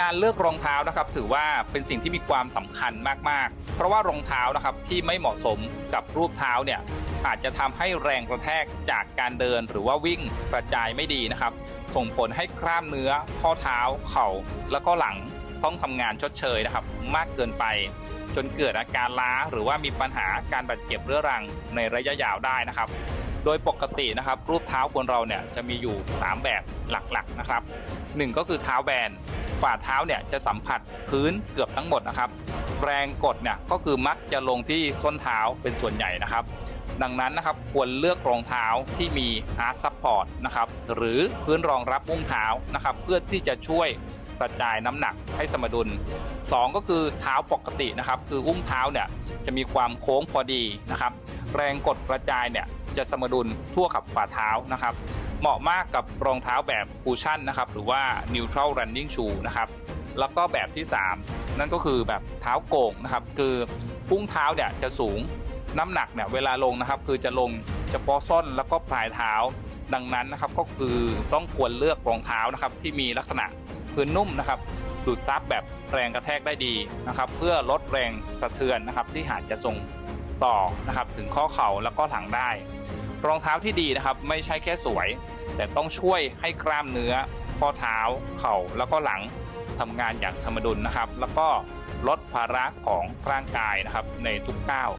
การเลือกรองเท้านะครับถือว่าเป็นสิ่งที่มีความสำคัญมากๆ เพราะว่ารองเท้านะครับที่ไม่เหมาะสมกับรูปเท้าเนี่ยอาจจะทำให้แรงกระแทกจากการเดินหรือว่าวิ่งกระจายไม่ดีนะครับ ส่งผลให้กล้ามเนื้อ ข้อเท้า เข่า แล้วก็หลังต้องทำงานชดเชยนะครับ มากเกินไป จนเกิดอาการล้าหรือว่ามีปัญหาการบาดเจ็บเรื้อรังในระยะยาวได้นะครับ โดยปกตินะครับรูปเท้าคนเราเนี่ยจะมีอยู่ 3 แบบหลักๆนะครับหนึ่งก็คือเท้าแบนฝ่าเท้าเนี่ยจะสัมผัสพื้นเกือบทั้งหมดนะครับ แรงกดเนี่ยก็คือมักจะลงที่ส้นเท้าเป็นส่วนใหญ่นะครับ ดังนั้นนะครับควรเลือกรองเท้าที่มี Hard Support นะครับหรือพื้นรองรับอุ้งเท้านะครับ เพื่อที่จะช่วยกระจายน้ำหนักให้สมดุล 2 ก็คือเท้าปกตินะครับ คืออุ้งเท้าเนี่ยจะมีความโค้งพอดีนะครับ แรงกดกระจายเนี่ยจะสมดุลทั่วกับฝ่าเท้านะครับ เหมาะมากกับรองเท้าแบบคูชั่นนะครับหรือว่า neutral running shoe นะครับแล้วก็แบบที่ 3 นั่นก็คือแบบเท้าโก่งนะครับคืออุ้งเท้าเนี่ยจะสูงน้ำหนักเนี่ยเวลาลงนะครับ คือจะลงเฉพาะส้นแล้วก็ปลายเท้าดังนั้นนะครับก็คือต้องควรเลือกรองเท้านะครับที่มีลักษณะพื้นนุ่มนะครับดูดซับแบบแรงกระแทกได้ดีนะครับ เพื่อลดแรงสะเทือนนะครับที่อาจจะส่ง ต่อนะครับถึงข้อเข่าแล้วก็หลังได้ รองเท้าที่ดีนะครับไม่ใช่แค่สวย แต่ต้องช่วยให้กล้ามเนื้อ ข้อเท้าเข่าแล้วก็หลังทำงานอย่างสมดุลนะครับ แล้วก็ลดภาระของร่างกายนะครับในทุกก้าว